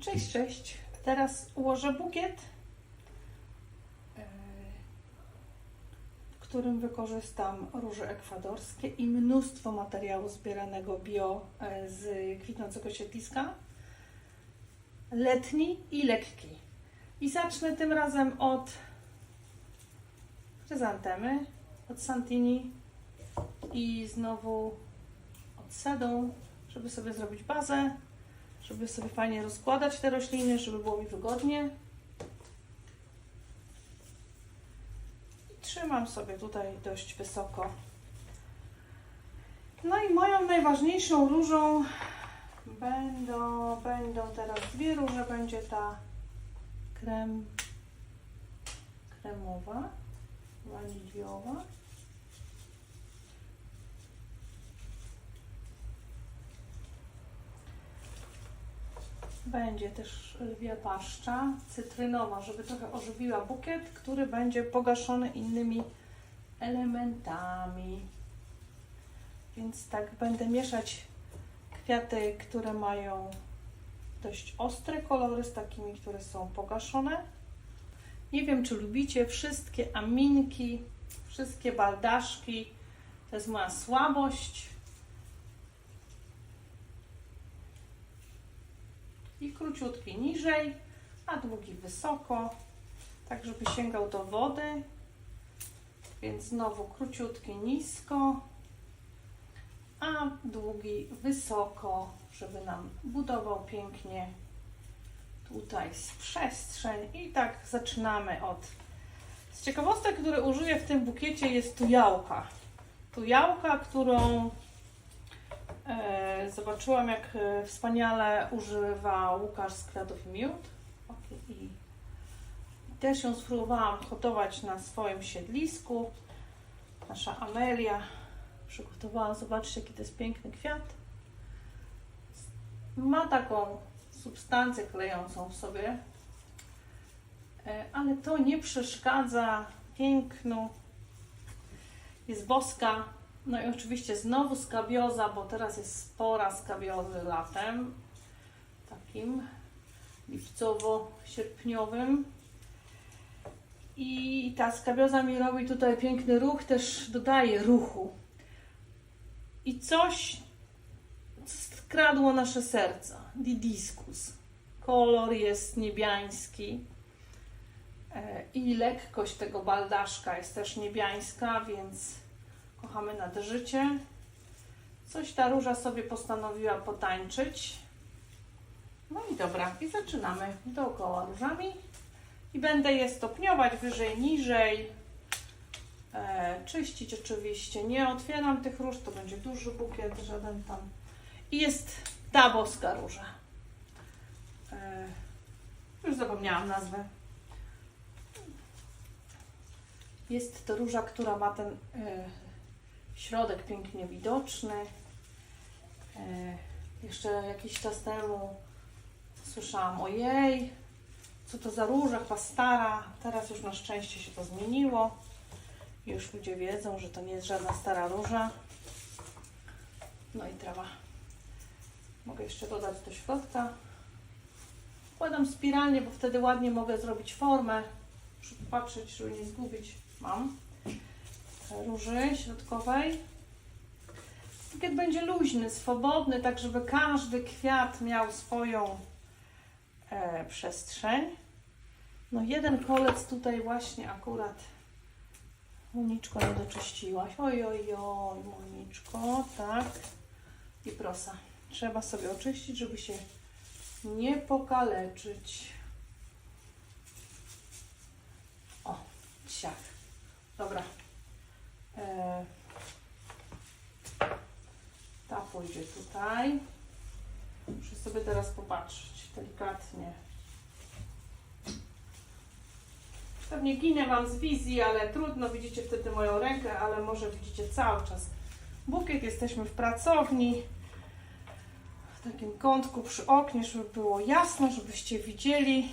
Cześć, cześć. Teraz ułożę bukiet, e, w którym wykorzystam róże ekwadorskie i mnóstwo materiału zbieranego bio e, z kwitnącego siedliska. Letni i lekki. I zacznę tym razem od chryzantemy, od Santini i znowu od Sedą, żeby sobie zrobić bazę żeby sobie fajnie rozkładać te rośliny, żeby było mi wygodnie. I trzymam sobie tutaj dość wysoko. No i moją najważniejszą różą będą, będą teraz dwie róże. Będzie ta krem, kremowa, waniliowa. Będzie też lwia paszcza cytrynowa, żeby trochę ożywiła bukiet, który będzie pogaszony innymi elementami. Więc tak będę mieszać kwiaty, które mają dość ostre kolory z takimi, które są pogaszone. Nie wiem, czy lubicie wszystkie aminki, wszystkie baldaszki. To jest moja słabość. I króciutki niżej, a długi wysoko, tak żeby sięgał do wody. Więc znowu króciutki nisko, a długi wysoko, żeby nam budował pięknie tutaj z przestrzeń. I tak zaczynamy od. Z ciekawostek, które użyję w tym bukiecie jest tujałka. Tujałka, którą Zobaczyłam, jak e, wspaniale używa Łukasz z Kwiatów Miód. I też ją spróbowałam hodować na swoim siedlisku. Nasza Amelia przygotowała. Zobaczcie, jaki to jest piękny kwiat. Ma taką substancję klejącą w sobie, e, ale to nie przeszkadza pięknu. Jest boska, no i oczywiście znowu skabioza, bo teraz jest spora skabiozy latem, takim lipcowo-sierpniowym. I ta skabioza mi robi tutaj piękny ruch, też dodaje ruchu. I coś skradło nasze serca. Didiscus. Kolor jest niebiański. E, I lekkość tego baldaszka jest też niebiańska, więc Kochamy nad życie. Coś ta róża sobie postanowiła potańczyć. No i dobra, i zaczynamy dookoła różami. I będę je stopniować wyżej, niżej. E, czyścić oczywiście. Nie otwieram tych róż, to będzie duży bukiet, żaden tam. I jest ta boska róża. E, już zapomniałam nazwę. Jest to róża, która ma ten e, środek pięknie widoczny. E, jeszcze jakiś czas temu słyszałam, ojej, co to za róża, chyba stara. Teraz już na szczęście się to zmieniło. Już ludzie wiedzą, że to nie jest żadna stara róża. No i trawa. Mogę jeszcze dodać do środka. Wkładam spiralnie, bo wtedy ładnie mogę zrobić formę. Muszę popatrzeć, żeby nie zgubić. Mam róży środkowej. Bukiet będzie luźny, swobodny, tak żeby każdy kwiat miał swoją e, przestrzeń. No jeden kolec tutaj właśnie akurat Moniczko nie doczyściłaś. Oj, oj, oj, Moniczko, tak. I prosa. Trzeba sobie oczyścić, żeby się nie pokaleczyć. O, siak. Dobra, E, ta pójdzie tutaj. Muszę sobie teraz popatrzeć delikatnie. Pewnie ginę Wam z wizji, ale trudno, widzicie wtedy moją rękę, ale może widzicie cały czas bukiet. Jesteśmy w pracowni, w takim kątku przy oknie, żeby było jasno, żebyście widzieli.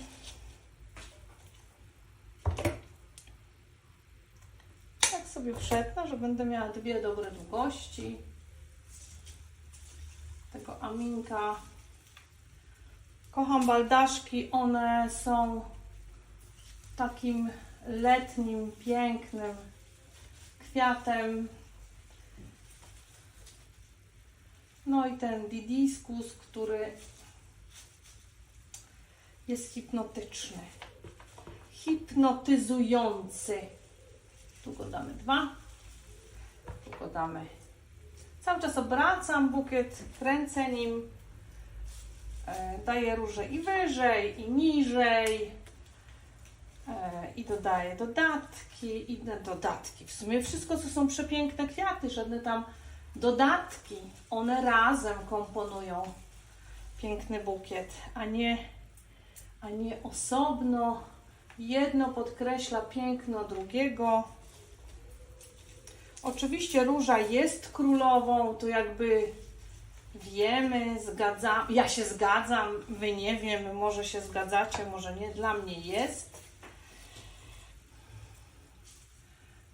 Sobie przetnę, że będę miała dwie dobre długości tego aminka. Kocham baldaszki, one są takim letnim, pięknym kwiatem. No i ten didiskus, który jest hipnotyczny. Hipnotyzujący. Tu go damy dwa. Tu go damy. Cały czas obracam bukiet, kręcę nim. E, daję róże i wyżej, i niżej. E, I dodaję dodatki, i na dodatki. W sumie wszystko, co są przepiękne kwiaty, żadne tam dodatki. One razem komponują piękny bukiet, a nie, a nie osobno. Jedno podkreśla piękno drugiego. Oczywiście róża jest królową, to jakby wiemy, zgadzam, ja się zgadzam, wy nie wiem, może się zgadzacie, może nie, dla mnie jest.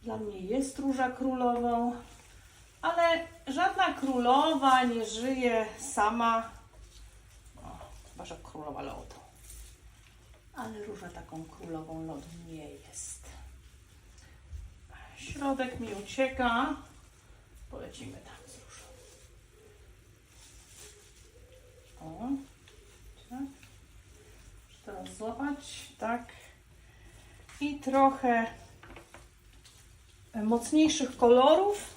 Dla mnie jest róża królową, ale żadna królowa nie żyje sama. O, chyba, że królowa lodu. Ale róża taką królową lodu nie jest. Środek mi ucieka. Polecimy tam z różą. O, tak. Teraz złapać, tak. I trochę mocniejszych kolorów.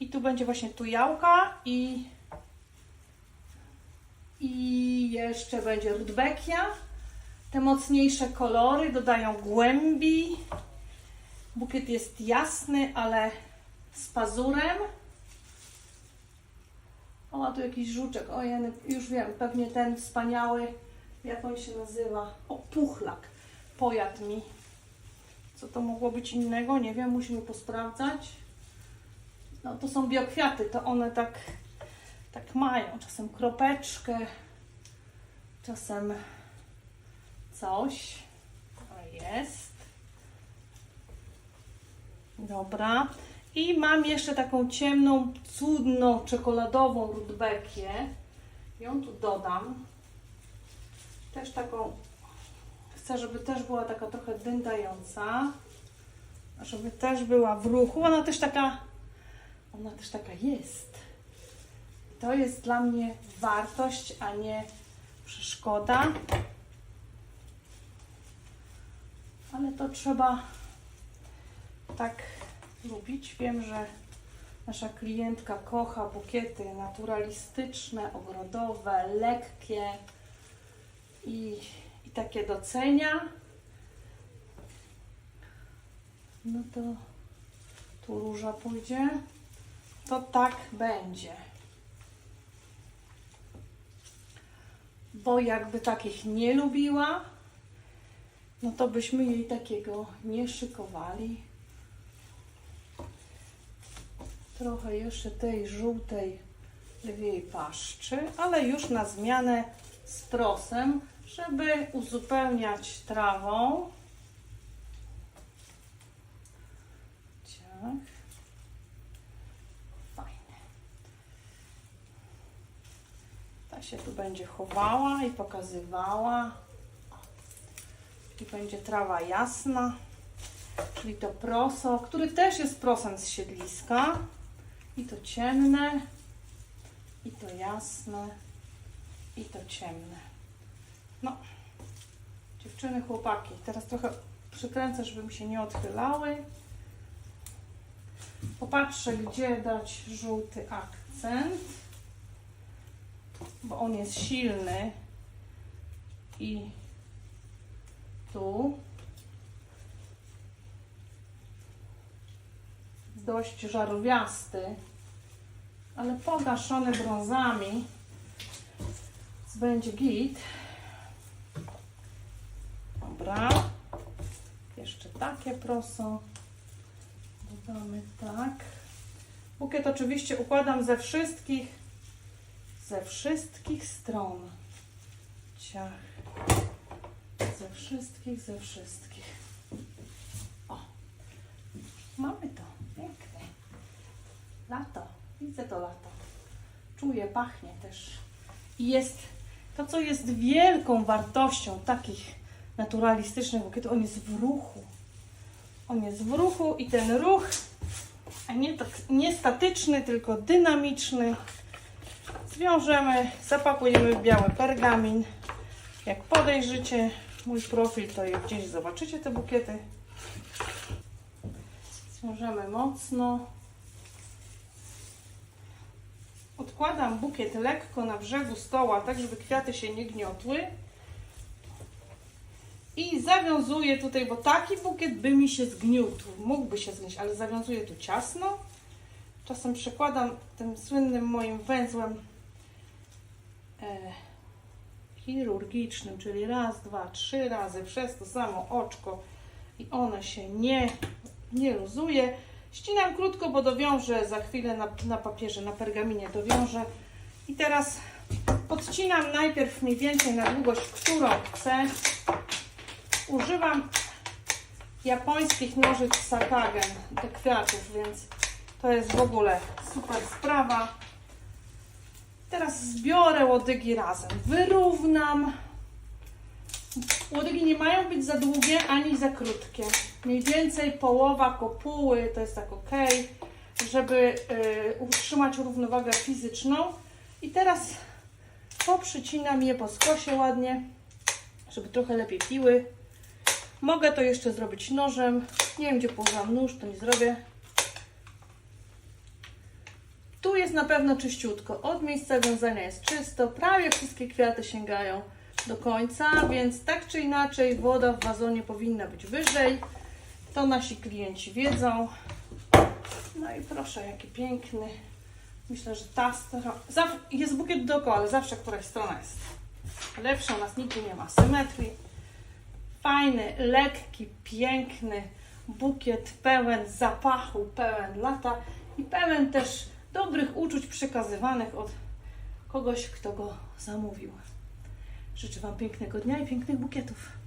I tu będzie właśnie tujałka i i jeszcze będzie rudbekia. Te mocniejsze kolory dodają głębi. Bukiet jest jasny, ale z pazurem. O, a tu jakiś żuczek. O, ja już wiem, pewnie ten wspaniały, jak on się nazywa? O, puchlak. Pojadł mi. Co to mogło być innego? Nie wiem, musimy posprawdzać. No, to są biokwiaty, to one tak, tak mają. Czasem kropeczkę, czasem coś. O, jest. Dobra. I mam jeszcze taką ciemną, cudną, czekoladową rudbekię. Ją tu dodam. Też taką, chcę, żeby też była taka trochę dyndająca. Żeby też była w ruchu. Ona też taka, ona też taka jest. To jest dla mnie wartość, a nie przeszkoda. Ale to trzeba tak lubić. Wiem, że nasza klientka kocha bukiety naturalistyczne, ogrodowe, lekkie i, i takie docenia. No to tu róża pójdzie. To tak będzie. Bo jakby takich nie lubiła, no to byśmy jej takiego nie szykowali. Trochę jeszcze tej żółtej lwiej paszczy, ale już na zmianę z prosem, żeby uzupełniać trawą. Ciach. Fajne. Ta się tu będzie chowała i pokazywała. I będzie trawa jasna, czyli to proso, który też jest prosem z siedliska. I to ciemne, i to jasne, i to ciemne. No, dziewczyny, chłopaki, teraz trochę przykręcę, żeby mi się nie odchylały. Popatrzę, gdzie dać żółty akcent, bo on jest silny i tu dość żarowiasty, ale pogaszony brązami, będzie git. Dobra. Jeszcze takie proso. Dodamy tak. Bukiet oczywiście układam ze wszystkich, ze wszystkich stron. Ciach. Ze wszystkich, ze wszystkich. O, mamy to. Lato. Widzę to lato. Czuję, pachnie też. I jest To, co jest wielką wartością takich naturalistycznych bukietów, on jest w ruchu. On jest w ruchu i ten ruch, a nie, tak, nie statyczny, tylko dynamiczny. Zwiążemy, zapakujemy w biały pergamin. Jak podejrzycie mój profil, to je gdzieś zobaczycie te bukiety. Zwiążemy mocno. Odkładam bukiet lekko na brzegu stoła, tak żeby kwiaty się nie gniotły. I zawiązuję tutaj, bo taki bukiet by mi się zgniótł. Mógłby się zgnieść, ale zawiązuję tu ciasno. Czasem przekładam tym słynnym moim węzłem e, chirurgicznym, czyli raz, dwa, trzy razy przez to samo oczko i one się nie, nie luzuje. Ścinam krótko, bo dowiążę za chwilę na, na papierze, na pergaminie dowiążę. I teraz podcinam najpierw mniej więcej na długość, którą chcę. Używam japońskich nożyc Sakagen do kwiatów, więc to jest w ogóle super sprawa. Teraz zbiorę łodygi razem, wyrównam. Łodygi nie mają być za długie ani za krótkie. Mniej więcej połowa kopuły to jest tak ok, żeby y, utrzymać równowagę fizyczną. I teraz poprzycinam je po skosie ładnie, żeby trochę lepiej piły. Mogę to jeszcze zrobić nożem. Nie wiem, gdzie położyłam nóż, to nie zrobię. Tu jest na pewno czyściutko. Od miejsca wiązania jest czysto. Prawie wszystkie kwiaty sięgają do końca, więc tak czy inaczej woda w wazonie powinna być wyżej. To nasi klienci wiedzą. No i proszę, jaki piękny. Myślę, że ta strona... Jest bukiet dookoła, ale zawsze któraś strona jest lepsza. U nas nigdy nie ma symetrii. Fajny, lekki, piękny bukiet, pełen zapachu, pełen lata i pełen też dobrych uczuć przekazywanych od kogoś, kto go zamówił. Życzę Wam pięknego dnia i pięknych bukietów.